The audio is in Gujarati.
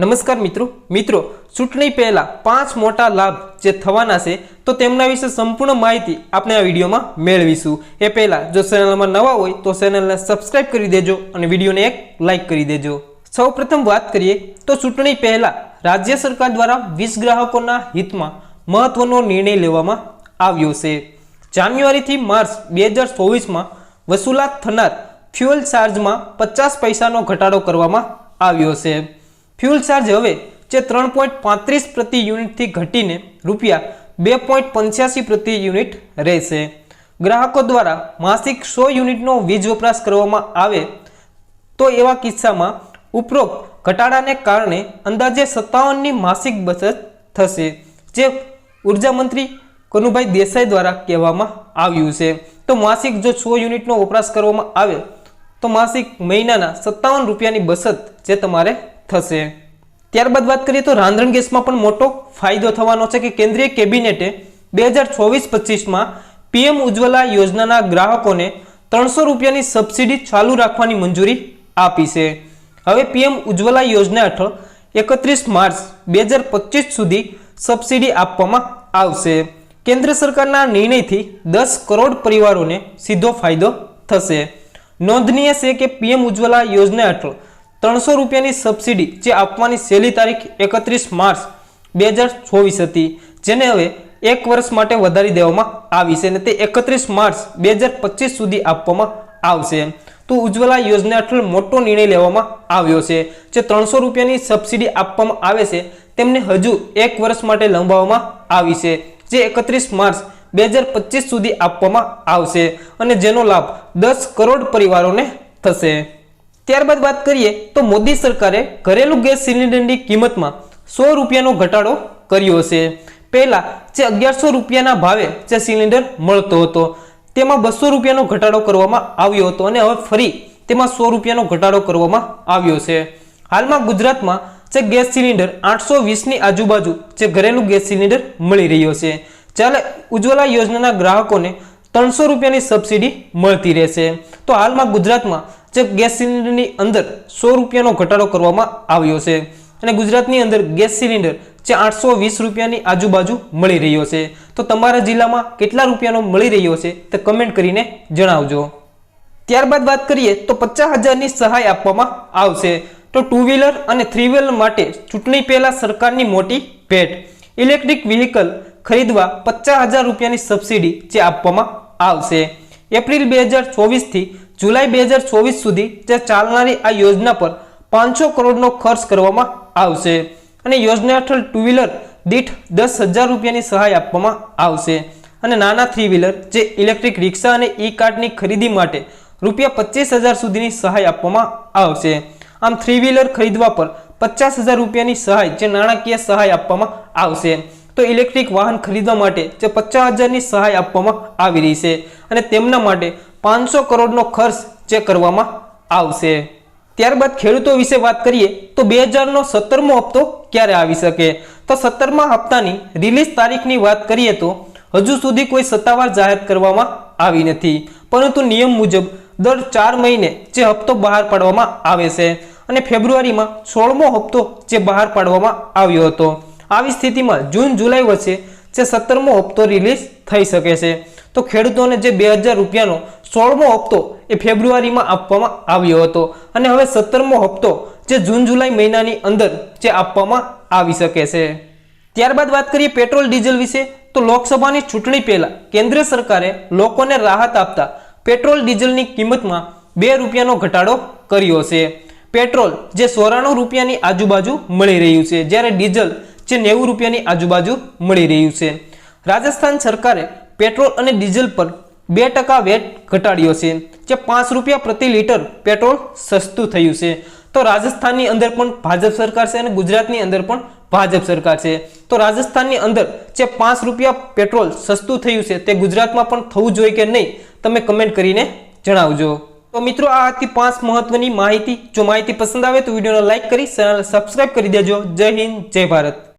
નમસ્કાર મિત્રો. મિત્રો, ચૂંટણી પહેલા પાંચ મોટા લાભ જે થવાના છે, તો તેમના વિશે સંપૂર્ણ માહિતી આપણે આ વિડીયોમાં મેળવીશું. એ પહેલા, જો ચેનલમાં નવા હોય, તો ચેનલને સબસ્ક્રાઇબ કરી દેજો અને વિડીયોને એક લાઇક કરી દેજો. સૌપ્રથમ વાત કરીએ, તો ચૂંટણી પહેલા રાજ્ય સરકાર દ્વારા વીસ ગ્રાહકોના હિતમાં મહત્વનો નિર્ણય લેવામાં આવ્યો છે. જાન્યુઆરીથી માર્ચ બે હજાર ચોવીસમાં વસૂલાત થનાર ફ્યુઅલ ચાર્જમાં પચાસ પૈસાનો ઘટાડો કરવામાં આવ્યો છે. ફ્યુઅલ ચાર્જ હવે જે ત્રણ પોઈન્ટ પાંત્રીસ પ્રતિ યુનિટથી ઘટીને રૂપિયા બે પોઈન્ટ પંચ્યાસી પ્રતિ યુનિટ રહેશે. ગ્રાહકો દ્વારા માસિક સો યુનિટનો વીજ વપરાશ કરવામાં આવે તો એવા કિસ્સામાં ઉપરોક્ત ઘટાડાને કારણે અંદાજે સત્તાવનની માસિક બચત થશે, જે ઊર્જા મંત્રી કનુભાઈ દેસાઈ દ્વારા કહેવામાં આવ્યું છે. તો માસિક જો સો યુનિટનો વપરાશ કરવામાં આવે તો માસિક મહિનાના સત્તાવન રૂપિયાની બચત જે તમારે થશે. ત્યારબાદ વાત કરીએ તો રાંધણ ગેસમાં પણ મોટો ફાયદો થવાનો છે કે કેન્દ્રીય કેબિનેટે બે હજાર ચોવીસ પચીસમાં પીએમ ઉજ્જવલા યોજનાના ગ્રાહકોને ત્રણસો રૂપિયાની સબસિડી ચાલુ રાખવાની મંજૂરી આપી છે. હવે પીએમ ઉજ્જવલા યોજના હેઠળ એકત્રીસ માર્ચ બે હજાર પચીસ સુધી સબસિડી આપવામાં આવશે. કેન્દ્ર સરકારના નિર્ણયથી દસ કરોડ પરિવારોને સીધો ફાયદો થશે. નોંધનીય છે કે પીએમ ઉજ્જવલા યોજના હેઠળ ત્રણસો રૂપિયાની સબસિડી જે આપવાની છેલ્લી તારીખ એકત્રીસ માર્ચ બે હજાર ચોવીસ હતી, જેને હવે એક વર્ષ માટે વધારી દેવામાં આવી છે અને તે એકત્રીસ માર્ચ બે હજાર પચીસ સુધી આપવામાં આવશે. તો ઉજ્જવલા યોજના હેઠળ મોટો નિર્ણય લેવામાં આવ્યો છે. જે ત્રણસો રૂપિયાની સબસિડી આપવામાં આવે છે, તેમને હજુ એક વર્ષ માટે લંબાવવામાં આવી છે, જે એકત્રીસ માર્ચ બે હજાર પચીસ સુધી આપવામાં આવશે અને જેનો લાભ દસ કરોડ પરિવારોને થશે. ત્યારબાદ વાત કરીએ તો મોદી સરકારે ઘરેલું ગેસ સિલિન્ડરની કિંમતમાં સો રૂપિયાનો ઘટાડો કર્યો છે પહેલા જે અગિયારસો રૂપિયાના ભાવે જે સિલિન્ડર મળતો હતો, તેમાં બસો રૂપિયાનો ઘટાડો કરવામાં આવ્યો હતો અને હવે ફરી તેમાં સો રૂપિયાનો ઘટાડો કરવામાં આવ્યો છે. હાલમાં ગુજરાતમાં જે ગેસ સિલિન્ડર આઠસો વીસની આજુબાજુ જે ઘરેલું ગેસ સિલિન્ડર મળી રહ્યો છે, જ્યારે ઉજ્જવલા યોજનાના ગ્રાહકોને ત્રણસો રૂપિયાની સબસિડી મળતી રહેશે. તો હાલમાં ગુજરાતમાં જે ગેસ સિલિન્ડરની અંદર સો રૂપિયાનો ઘટાડો કરવામાં આવ્યો છે. અને ગુજરાતની અંદર ગેસ સિલિન્ડર જે આઠસો વીસ રૂપિયાની આજુબાજુ મળી રહ્યો છે. તો તમારા જિલ્લામાં કેટલા રૂપિયાનો મળી રહ્યો છે તે કમેન્ટ કરીને જણાવજો. ત્યારબાદ વાત કરીએ તો પચાસ હજારની સહાય આપવામાં આવશે. તો ટુ વ્હીલર અને થ્રી વ્હીલર માટે ચૂંટણી પહેલાં સરકારની મોટી ભેટ. ઇલેક્ટ્રિક વ્હીકલ ખરીદવા પચાસ હજાર રૂપિયાની સબસિડી જે આપવામાં આવશે. એપ્રિલ બે હજાર ચોવીસથી જુલાઈ બે હજાર ચોવીસ સુધી જે ચાલનારી આ યોજના પર પાંચસો કરોડનો ખર્ચ કરવામાં આવશે અને યોજના હેઠળ ટુ વ્હીલર દીઠ દસ હજાર રૂપિયાની સહાય આપવામાં આવશે. અને નાના થ્રી વ્હીલર જે ઇલેક્ટ્રિક રિક્ષા અને ઈ કાર્ડની ખરીદી માટે રૂપિયા પચીસ હજાર સુધીની સહાય આપવામાં આવશે. આમ થ્રી વ્હીલર ખરીદવા પર પચાસ હજાર રૂપિયાની સહાય જે નાણાકીય સહાય આપવામાં આવશે. તો ઇલેક્ટ્રિક વાહન ખરીદવા માટે જે પચાસ હજારની સહાય આપવામાં આવી રહી છે. અને તેમના માટે પાંચસો કરોડનો ખર્ચ જે કરવામાં આવશે. ત્યારબાદ ખેડૂતો વિશે વાત કરીએ તો બે હજારનો સત્તરમો હપ્તો ક્યારે આવી શકે? તો સત્તરમા હપ્તાની રિલીઝ તારીખની વાત કરીએ તો હજુ સુધી કોઈ સત્તાવાર જાહેર કરવામાં આવી નથી. પરંતુ નિયમ મુજબ દર ચાર મહિને જે હપ્તો બહાર પાડવામાં આવે છે અને ફેબ્રુઆરીમાં સોળમો હપ્તો જે બહાર પાડવામાં આવ્યો હતો. આવી સ્થિતિમાં જૂન, જુલાઈ વચ્ચે જે સત્તરમો હપ્તો રિલીઝ થઈ શકે છે. તો ખેડૂતોને જે બે હજાર રૂપિયાનો સોળમો હપ્તો એ ફેબ્રુઆરીમાં આપવામાં આવ્યો હતો. અને હવે સત્તરમો હપ્તો જે જૂન જુલાઈ મહિનાની અંદર જે આપવામાં આવી શકે છે. ત્યારબાદ વાત કરીએ પેટ્રોલ ડીઝલ વિશે, તો લોકસભાની ચૂંટણી પહેલા કેન્દ્ર સરકારે લોકોને રાહત આપતા પેટ્રોલ ડીઝલની કિંમતમાં બે રૂપિયાનો ઘટાડો કર્યો છે. પેટ્રોલ જે સોરાણું રૂપિયાની આજુબાજુ મળી રહ્યું છે, જ્યારે ડીઝલ જે નેવું રૂપિયાની આજુબાજુ મળી રહ્યું છે. રાજસ્થાન સરકારે પેટ્રોલ અને ડીઝલ પર બે ટકા વેટ ઘટાડ્યો છે, જે પાંચ રૂપિયા પ્રતિ લીટર પેટ્રોલ સસ્તું થયું છે. તો રાજસ્થાનની અંદર પણ ભાજપ સરકાર છે અને ગુજરાતની અંદર પણ ભાજપ સરકાર છે. તો રાજસ્થાનની અંદર જે પાંચ રૂપિયા પેટ્રોલ સસ્તું થયું છે, તે ગુજરાતમાં પણ થવું જોઈએ કે નહીં, તમે કમેન્ટ કરીને જણાવજો. તો મિત્રો, આ હતી પાંચ મહત્વની માહિતી. જો માહિતી પસંદ આવે તો વિડીયોને લાઇક કરી ચેનલ સબસ્ક્રાઇબ કરી દેજો. જય હિન્દ, જય ભારત.